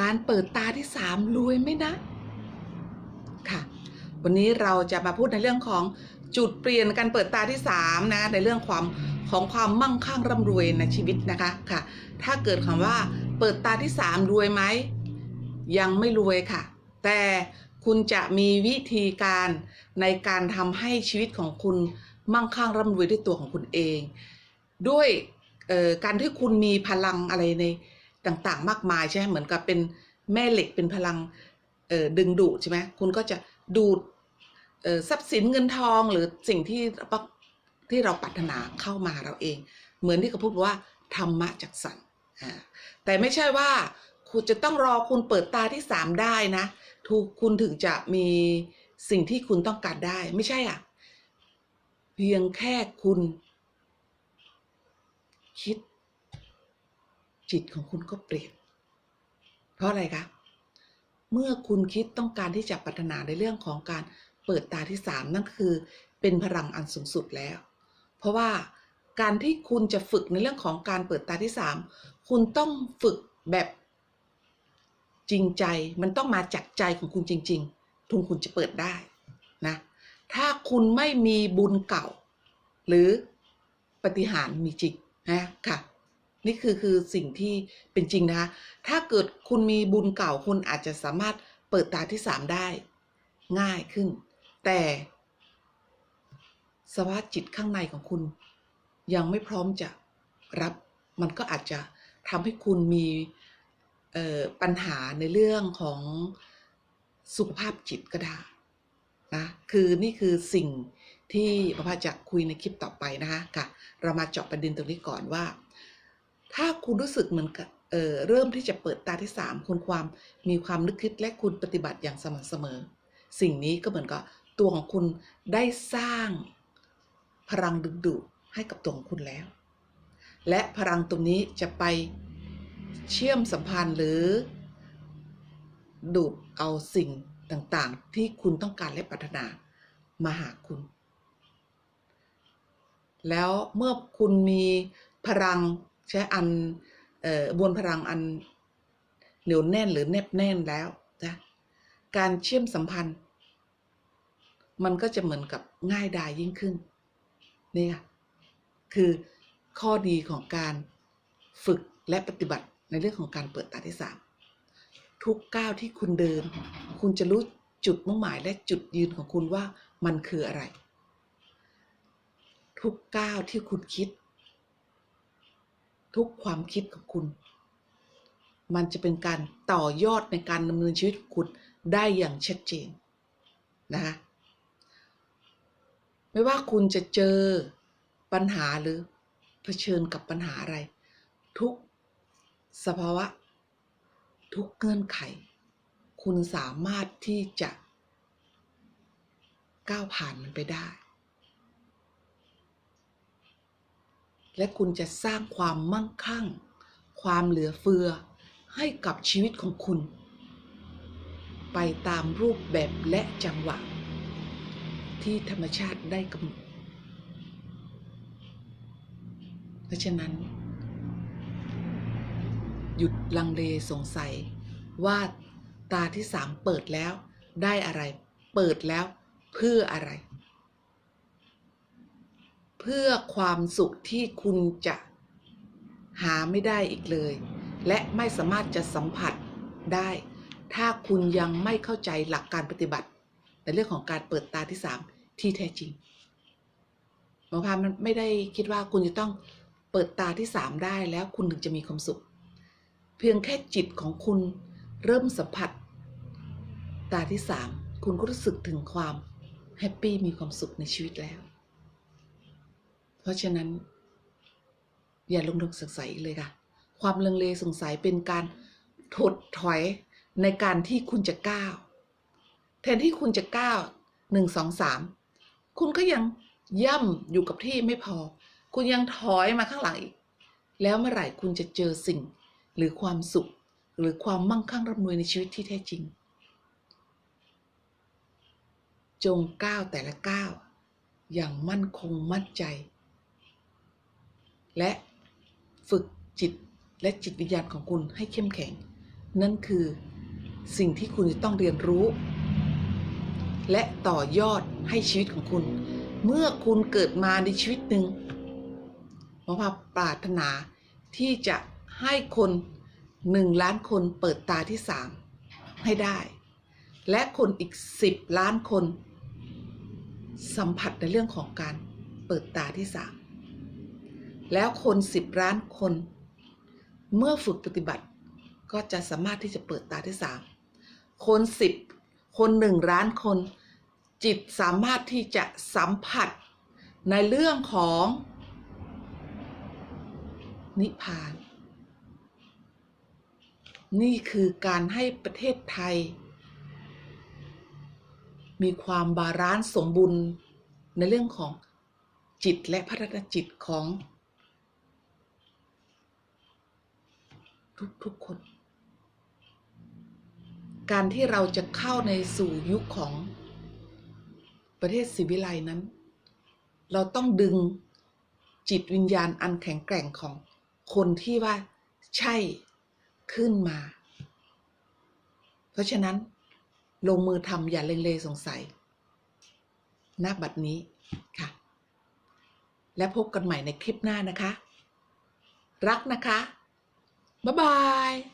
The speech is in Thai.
การเปิดตาที่สามรวยไหมนะ ค่ะ วันนี้เราจะมาพูดในเรื่องของจุดเปลี่ยนการเปิดตาที่สามนะในเรื่องความของความมั่งคั่งร่ำรวยในชีวิตนะคะค่ะ ถ้าเกิดคำว่า เปิดตาที่สามรวยไหมยังไม่รวยค่ะ แต่คุณจะมีวิธีการในการทำให้ชีวิตของคุณมั่งคั่งร่ำรวยด้วยตัวของคุณเอง ด้วยการที่คุณมีพลังอะไรใน ต่างๆ มากมายใช่ไหมเหมือนกับเป็นแม่เหล็กเป็นพลังดึงดูดใช่ไหมคุณก็จะดูดทรัพย์สินเงินทองหรือสิ่งที่ที่เราปรารถนาเข้ามาเราเอง เหมือนที่เขาพูดว่าธรรมะจากสันแต่ไม่ใช่ว่าคุณจะต้องรอคุณเปิดตาที่สามได้นะทุกคุณถึงจะมีสิ่งที่คุณต้องการได้ไม่ใช่อะ เพียงแค่คุณ คิด จิตของคุณก็เปลี่ยน เพราะอะไรคะเมื่อคุณคิดต้องการที่จะปรารถนาในเรื่องของการเปิดตาที่สามนั่นคือ เป็นพลังอันสูงสุดแล้ว เพราะว่าการที่คุณจะฝึกในเรื่องของการเปิดตาที่สามคุณต้องฝึกแบบจริงใจมันต้องมาจากใจของคุณจริง ๆ ทุนคุณจะเปิดได้นะถ้าคุณไม่มีบุญเก่า หรือปฏิหารมีจริงนะค่ะ นี่คือคือสิ่งที่เป็นจริงนะคะ ถ้าเกิดคุณมีบุญเก่าคุณอาจจะสามารถเปิดตาที่สามได้ง่ายขึ้น แต่สภาวะจิตข้างในของคุณ ยังไม่พร้อมจะรับมันก็อาจจะทำให้คุณมีปัญหาในเรื่องของสุขภาพจิตก็ได้นะคือนี่คือสิ่งที่ประภาจะคุยในคลิปต่อไปนะคะค่ะ เรามาเจาะประเด็นตรงนี้ก่อนว่า ถ้าคุณรู้สึกเหมือนกับเเริ่มที่จะเปิดตาที่สามคุณความมีความนึกคิดและคุณปฏิบัติอย่างสม่ำเสมอ สิ่งนี้ก็เหมือนกับตัวของคุณได้สร้างพลังดึงดูดให้กับตัวของคุณแล้ว และพลังตรงนี้จะไปเชื่อมสัมพันธ์หรือ ดูดเอาสิ่งต่างๆ ที่คุณต้องการและปรารถนามาหาคุณ แล้วเมื่อคุณมีพลัง ใช้อันออบวนพลังอันเหนียวแน่นหรือแนบแน่นแล้วนะการเชื่อมสัมพันธ์ มันก็จะเหมือนกับง่ายดายยิ่งขึ้นนี่ค่ะคือข้อดีของการฝึกและปฏิบัติในเรื่องของการเปิดตาที่สามทุกก้าวที่คุณเดิน คุณจะรู้จุดมุ่งหมายและจุดยืนของคุณว่ามันคืออะไร ทุกก้าวที่คุณคิด ทุกความคิดของคุณ มันจะเป็นการต่อยอดในการดำเนินชีวิตของคุณได้อย่างชัดเจนนะคะไม่ว่าคุณจะเจอปัญหาหรือเผชิญกับปัญหาอะไร ทุกสภาวะ ทุกเงื่อนไข คุณสามารถที่จะก้าวผ่านมันไปได้ และคุณจะสร้างความมั่งคั่ง ความเหลือเฟือ ให้กับชีวิตของคุณ ไปตามรูปแบบและจังหวะ ที่ธรรมชาติได้กำหนดเพราะฉะนั้น หยุดลังเลสงสัยว่าตาที่สามเปิดแล้วได้อะไร เปิดแล้วเพื่ออะไร เพื่อความสุขที่คุณจะหาไม่ได้อีกเลย และไม่สามารถจะสัมผัสได้ ถ้าคุณยังไม่เข้าใจหลักการปฏิบัติ ในเรื่องของการเปิดตาที่สามที่แท้จริงหมอพามันไม่ได้คิดว่าคุณจะต้องเปิดตาที่สามได้แล้วคุณถึงจะมีความสุข เพียงแค่จิตของคุณเริ่มสัมผัส ตาที่สามคุณก็รู้สึกถึงความแฮปปี้มีความสุขในชีวิตแล้ว เพราะฉะนั้น อย่าลงลงสงสัยเลยค่ะ ความลังเลสงสัยเป็นการถดถอยในการที่คุณจะก้าวแทนที่คุณจะก้าวหนึ่งสองสามคุณก็ยังย่ำอยู่กับที่ไม่พอ คุณยังถอยมาข้างหลังอีก แล้วเมื่อไหร่คุณจะเจอสิ่งหรือความสุข หรือความมั่งคั่งร่ำรวยในชีวิตที่แท้จริง จงก้าวแต่ละก้าวอย่างมั่นคงมั่นใจ และฝึกจิตและจิตวิญญาณของคุณให้เข้มแข็ง นั่นคือสิ่งที่คุณจะต้องเรียนรู้ และต่อยอดให้ชีวิตของคุณ เมื่อคุณเกิดมาในชีวิตหนึ่งหมอพาปรารถนาที่จะให้คนหนึ่งล้านคนเปิดตาที่สามให้ได้ และคนอีกสิบล้านคน สัมผัสในเรื่องของการเปิดตาที่สาม แล้วคนสิบล้านคน เมื่อฝึกปฏิบัติก็จะสามารถที่จะเปิดตาที่สามคนสิบคนหนึ่งล้านคน จิตสามารถที่จะสัมผัสในเรื่องของ นิพพาน นี่คือการให้ประเทศไทย มีความบาลานซ์สมบูรณ์ในเรื่องของจิตและพัฒนาจิตของ ทุกๆคน การที่เราจะเข้าในสู่ยุคของประเทศศิวิไลนั้น เราต้องดึงจิตวิญญาณอันแข็งแกร่งของคนที่ว่าใช่ขึ้นมา เพราะฉะนั้น ลงมือทำอย่าเลงเลสงสัยณบัดนี้ค่ะ และพบกันใหม่ในคลิปหน้านะคะ รักนะคะ Bye bye.